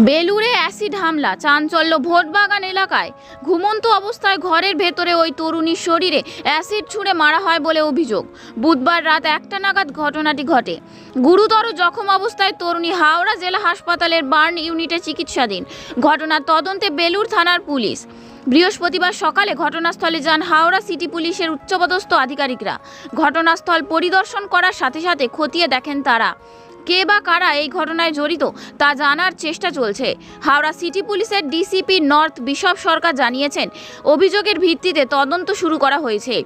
বেলুড়ে acid হামলা, চাঞ্চল্য ভোটবাগান এলাকায়। ঘুমন্ত অবস্থায় ঘরের ভেতরে ওই তরুণীর শরীরে অ্যাসিড ছুঁড়ে মারা হয় বলে অভিযোগ। বুধবার রাত একটা নাগাদ ঘটনাটি ঘটে। গুরুতর জখম অবস্থায় তরুণী হাওড়া জেলা হাসপাতালের বার্ন ইউনিটে চিকিৎসাধীন। ঘটনার তদন্তে বেলুর থানার পুলিশ। বৃহস্পতিবার সকালে ঘটনাস্থলে যান হাওড়া সিটি পুলিশের উচ্চপদস্থ আধিকারিকরা। ঘটনাস্থল পরিদর্শন করার সাথে সাথে খতিয়ে দেখেন তারা। কে বা কারা এই ঘটনায় জড়িত তা জানার চেষ্টা চলছে। হাওড়া সিটি পুলিশের ডিসিপি নর্থ বিশপ সরকার জানিয়েছেন, অভিযোগের ভিত্তিতে তদন্ত শুরু করা হয়েছে।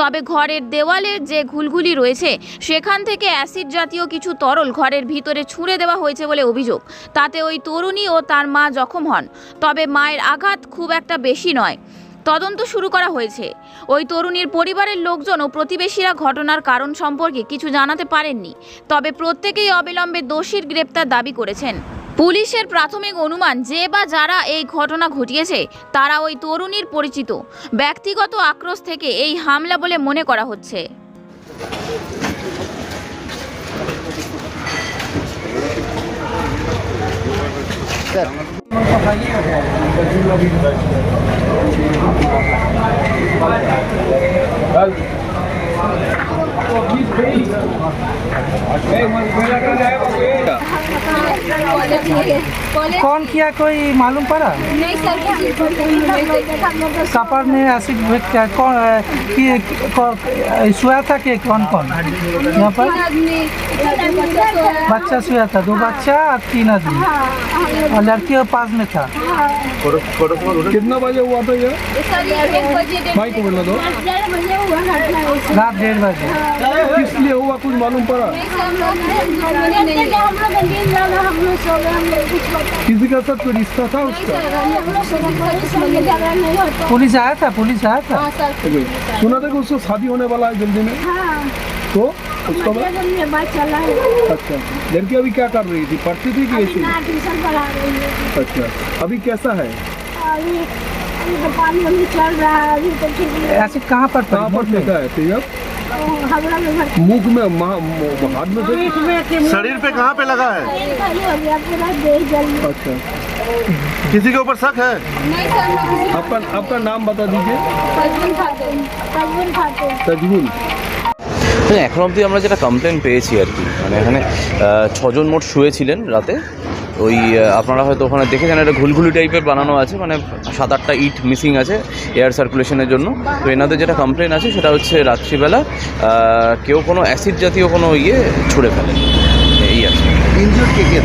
তবে ঘরের দেওয়ালে যে ঘুলঘুলি রয়েছে, সেখান থেকে অ্যাসিড জাতীয় কিছু তরল ঘরের ভিতরে ছুঁড়ে দেওয়া হয়েছে বলে অভিযোগ। তাতে ওই তরুণী ও তার মা জখম হন। তবে মায়ের আঘাত খুব একটা বেশি নয়। তদন্ত শুরু করা হয়েছে। ওই তরুণীর পরিবারের লোকজন ও প্রতিবেশীরা ঘটনার কারণ সম্পর্কে কিছু জানাতে পারেননি, তবে প্রত্যেকেই অবিলম্বে দোষীর গ্রেপ্তার দাবি করেছেন। পুলিশের প্রাথমিক অনুমান যে বা যারা এই ঘটনা ঘটিয়েছে, তারা ওই তরুণীর পরিচিত। ব্যক্তিগত আক্রোশ থেকে এই হামলা বলে মনে করা হচ্ছে। Hey, one, one, one, one, one, one, one, one, कौन किया? कोई मालूम पड़ा? नहीं सर कपर में एसिड भेज क्या कौन कि सोया था कि कौन कौन? यहाँ पर? बच्चा सोया था। दो बच्चा और तीन आदमी। और लड़की के पास में था। कितना बजे हुआ था ये? को दो। है। रात डेढ़ बजे। इसलिए हुआ कुछ मालूम पड़ा। किसी का साथ कोई रिश्ता था उसका? पुलिस आया था पुलिस आया था। सुना था कि उसको शादी होने वाला है जल्दी में? तो उसका है अच्छा। लड़की अभी क्या कर रही थी? पढ़ती थी कि अच्छा। अभी कैसा है? अभी तो पानी चल रहा है अभी तो ऐसे कहाँ पर कहाँ पर लिखा है? तेजब हावड़ा में भर्ती मुख में महा- मु- हाथ में फेंक शरीर पे कहाँ पे लगा है खाली हो गया पूरा देह जल गया। अच्छा किसी के ऊपर शक है नहीं सर मैं किसी आपका आपका नाम बता दीजिए तजबुन खाते तजबुन खाते तजबुल তো এখন অবধি আমরা যেটা কমপ্লেন পেয়েছি আর কি মানে এখানে আহ, ছজন মোট শুয়েছিলেন রাতে ওই আপনারা হয়তো ওখানে দেখেছেন একটা ঘুলঘুলি টাইপের বানানো আছে মানে সাত আটটা ইট মিসিং আছে এয়ার সার্কুলেশনের জন্য। তো এনাদের যেটা কমপ্লেন আছে সেটা হচ্ছে রাত্রিবেলা কেউ কোনো অ্যাসিড জাতীয় কোনো ইয়ে ছুঁড়ে ফেলে। এই আছে। ইনজুর কে কে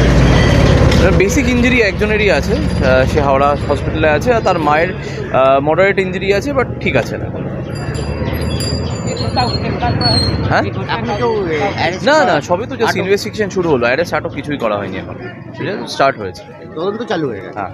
বেসিক ইঞ্জুরি একজনেরই আছে সে হাওড়া হসপিটালে আছে আর তার মায়ের মডারেট ইঞ্জুরি আছে বাট ঠিক আছে না। হ্যাঁ? আচ্ছা। না না সবই তো জাস্ট ইনভেস্টিগেশন শুরু হলো। অ্যারেস্ট আটক কিছুই করা হয়নি এখন। স্টার্ট হয়েছে। তদন্ত চালু হয়ে গেছে। হ্যাঁ।